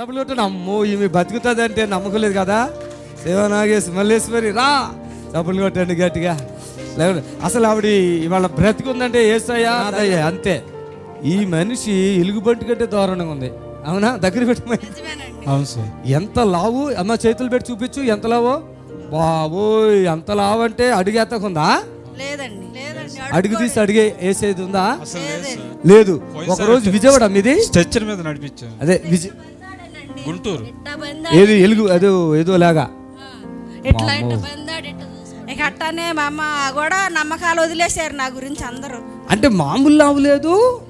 చప్పలు కొట్టండి అమ్మో ఈమె బతుకుతుంది అంటే నమ్మకం లేదు కదా శివనాగేశ్ మల్లేశ్వరి రా! చప్పలు కొట్టండి గట్టిగా. అసలు ఆవిడ ఇవాళ బ్రతికుందంటే ఏసయ్యా? అదయ్యా అంతే. ఈ మనిషి ఎలుగుబంటి కంటే దారుణంగా ఉంది. అవునా? దగ్గర పెట్టి అవును సార్. ఎంత లావు? అమ్మ చేతులు పెట్టి చూపించు ఎంత లావో? బాబోయ్ ఎంత లావు అంటే అడిగేత్తకుందా? లేదండి లేదండి. అడుగు తీసి అడిగే వేసేది ఉందా? అసలు లేదు. ఒకరోజు విజయవాడ మీది? స్ట్రెచ్చర్ మీద నడిపించాను అదే విజ గుంటూరు. ఏది ఎలుగు అదో ఏదో లాగా. బందాడు. ఇక అట్టానే మా అమ్మ కూడా నమ్మకాలు వదిలేశారు నా గురించి అందరూ. అంటే మామూలు లావు లేదు.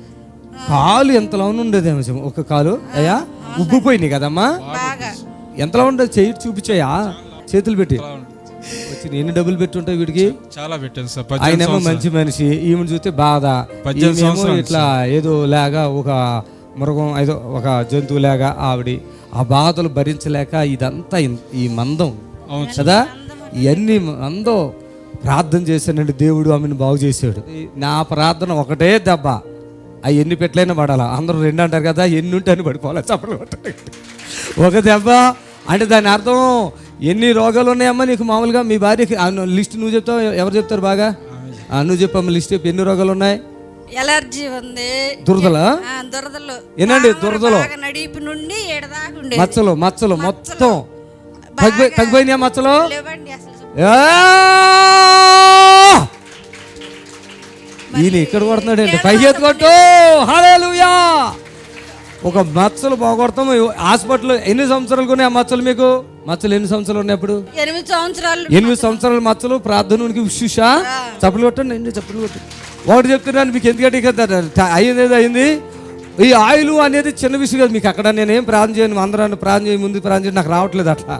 కాలు ఎంత లావు ఉండేదేమో. ఒక కాలు. అయ్యా ఉబ్బిపోయినాయి కదమ్మా? బాగా. ఎంతలా ఉండదు? చేయి చూపించాయా? చేతులు పెట్టి. వచ్చి ఎన్ని డబ్బులు పెట్టుంటాయి వీడికి? చాలా పెట్టాను సార్. పద్దెనిమిది ఆయనేమో సంవత్సరాలు. మంచి మనిషి. ఈమెను చూస్తే బాధ. పద్దెనిమిది ఈమెమో సంవత్సరాలు. ఇట్లా ఏదో లాగా ఒక మృగం ఏదో ఒక జంతువు లాగా ఆవిడ. ఆ బాధలు భరించలేక ఇదంతా ఈ మందం. కదా? ఇవన్నీ మందో ప్రార్థన చేశానండి. దేవుడు ఆమెను బాగు చేశాడు. నా ప్రార్థన ఒకటే దెబ్బ. అవి ఎన్ని పెట్టలైనా పడాలా? అందరూ రెండు అంటారు కదా ఎన్ని ఉంటే అని పడిపోవాలి? చప్పలు. ఒక దెబ్బ. అంటే దాని అర్థం ఎన్ని రోగాలు ఉన్నాయమ్మా నీకు మామూలుగా? మీ భార్యకి లిస్ట్ నువ్వు చెప్తావు? ఎవరు చెప్తారు బాగా? ఆ, నువ్వు చెప్పమ్మా లిస్ట్ చెప్పు. ఎన్ని రోగాలు ఉన్నాయి ఎలర్జీ ఉంది. దురదలా? దురదలు. ఏనండి, దురదలు? నడిపి నుండి ఏడదాకా మచ్చలు మచ్చలు మొత్తం. తగ్గిపోయి తగ్గిపోయినాయా మచ్చలు! ఈయన ఇక్కడ కొడుతున్నాడు అండి పైకి ఎత్తుకొట్టు! హల్లెలూయా! ఒక మచ్చలు పోగొడతాం హాస్పిటల్ ఎన్ని సంవత్సరాలు ఉన్నాయి ఆ మచ్చలు మీకు? మచ్చలు ఎన్ని సంవత్సరాలు ఉన్నాయి అప్పుడు? ఎనిమిది సంవత్సరాలు ఎనిమిది సంవత్సరాల మచ్చలు ప్రార్థన ఉనికి ఉషుషా? చప్పలు కొట్టండి ఎన్ని చప్పలు కొట్టండి. ఒకటి చెప్తున్నాను మీకు ఎందుకంటే ఇక అయ్యింది ఏదో అయింది. ఈ ఆయిల్ అనేది చిన్న విషయం కాదు మీకు అక్కడ నేనేం ప్రాణం చేయను అందరాన్ని ప్రాణం చేయ ముందు ప్రాణం చేయడం నాకు రావట్లేదు అట్లా.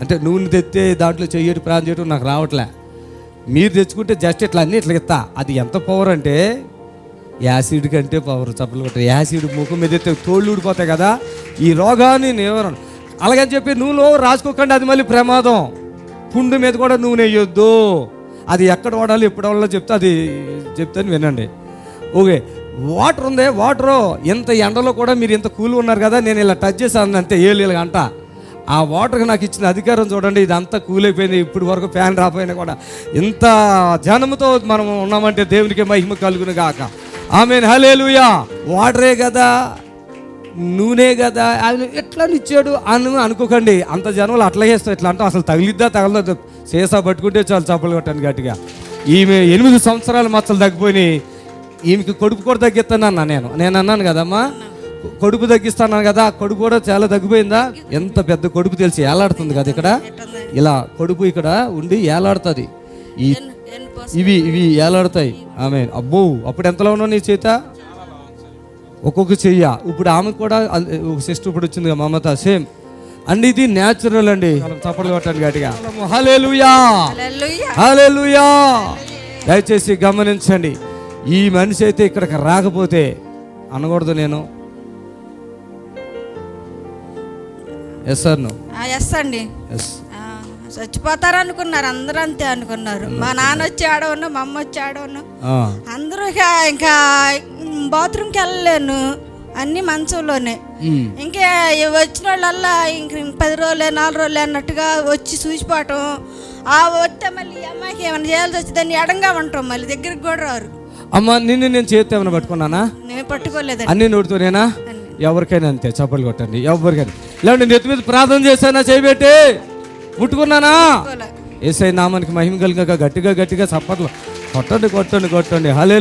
అంటే నూనె తెత్తే దాంట్లో చెయ్యటి ప్రాణం చేయడం నాకు రావట్లే. మీరు తెచ్చుకుంటే జస్ట్ ఇట్లా అన్నీ ఇట్లా ఇస్తా. అది ఎంత పవర్ అంటే యాసిడ్ కంటే పవర్ చప్పలు కొట్ట యాసిడ్ ముఖం మీద ఎత్తే తోళ్ళు ఊడిపోతాయి కదా ఈ రోగాన్ని నివారణ. అలాగని చెప్పి నూనెలో రాసుకోకండి అది మళ్ళీ ప్రమాదం. పుండు మీద కూడా నూనె వేయొద్దు. అది ఎక్కడ వాడాలి ఎప్పుడు వాడాలో చెప్తే అది చెప్తాను వినండి. ఓకే వాటర్ ఉంది వాటరు ఇంత ఎండలో కూడా మీరు ఇంత కూల్ ఉన్నారు కదా నేను ఇలా టచ్ చేశాను అంతే ఏళ్ళు ఇలా అంట ఆ వాటర్కి నాకు ఇచ్చిన అధికారం చూడండి ఇదంతా కూల్ అయిపోయింది ఇప్పుడు వరకు ఫ్యాన్ రాపోయినా కూడా. ఇంత జనముతో మనం ఉన్నామంటే దేవునికి మహిమ కలుగును గాక. ఆమె హలేలుయా వాటరే కదా. నూనె కదా ఆయన ఎట్లా ఇచ్చాడు అని అనుకోకండి. అంత జనంలో అట్లా చేస్తాం ఇట్లా అంటాం అసలు తగిలిద్దా తగలదా? సీసా పట్టుకుంటే చాలు చప్పలు కొట్టాను గట్టిగా. ఈమె ఎనిమిది సంవత్సరాల మచ్చలు తగ్గిపోయినాయి. ఈమెకి కొడుకు కూడా తగ్గిస్తానన్నా నేను. నేను అన్నాను కదమ్మా కొడుకు తగ్గిస్తాను కదా కొడుకు కూడా చాలా తగ్గిపోయిందా? ఎంత పెద్ద కొడుకు తెలిసి ఏలాడుతుంది కదా ఇక్కడ? ఇలా కొడుకు ఇక్కడ ఉండి ఏలాడుతుంది. ఈ ఇవి ఇవి ఏలాడుతాయి. ఆమె అబ్బో అప్పుడు ఎంతలో ఉన్నావు నీ చేత? ఒక్కొక్క చెయ్య. ఇప్పుడు ఆమె కూడా సిస్టర్ ఇప్పుడు వచ్చింది మమత సేమ్. అండి ఇది న్యాచురల్ అండి. చప్పట్లు కొట్టండి గట్టిగా. హల్లెలూయా. హల్లెలూయా. హల్లెలూయా. దయచేసి గమనించండి. ఈ మనిషి అయితే ఇక్కడికి రాకపోతే అనకూడదు నేను. ఎస్ సార్ ఎస్ అండి. ఎస్ చచ్చిపోతారు అనుకున్నారు. అందరూ అంతే అనుకున్నారు. మా నాన్న వచ్చి ఆడవను మా అమ్మ వచ్చి ఆడవను అందరూ ఇంకా బాత్రూమ్కి వెళ్ళలేను అన్ని మంచంలోనే. ఇంకా వచ్చిన వాళ్ళల్లా ఇంక పది రోజులే నాలుగు రోజులే అన్నట్టుగా వచ్చి చూసిపోవటం. ఆ వస్తే మళ్ళీ అమ్మాయికి ఏమైనా చేయాల్సి వచ్చి దాన్ని ఎడంగా ఉంటాం మళ్ళీ దగ్గరికి కూడా రారు. అమ్మ నిన్ను నేను చేతి ఏమైనా పట్టుకున్నానా? నేను పట్టుకోలేదండి. అన్ని నోటితోనేనా ఎవరికైనా అంతే చప్పలు కొట్టండి ఎవరికైనా. ఇలాంటి నెత్తి మీద ప్రార్థన చేశానా చేయబెట్టి ముట్టుకున్నానా. ఏసై నామానికి మహిమ కలిగాక గట్టిగా గట్టిగా చప్పట్లు కొట్టండి కొట్టండి కొట్టండి. హలే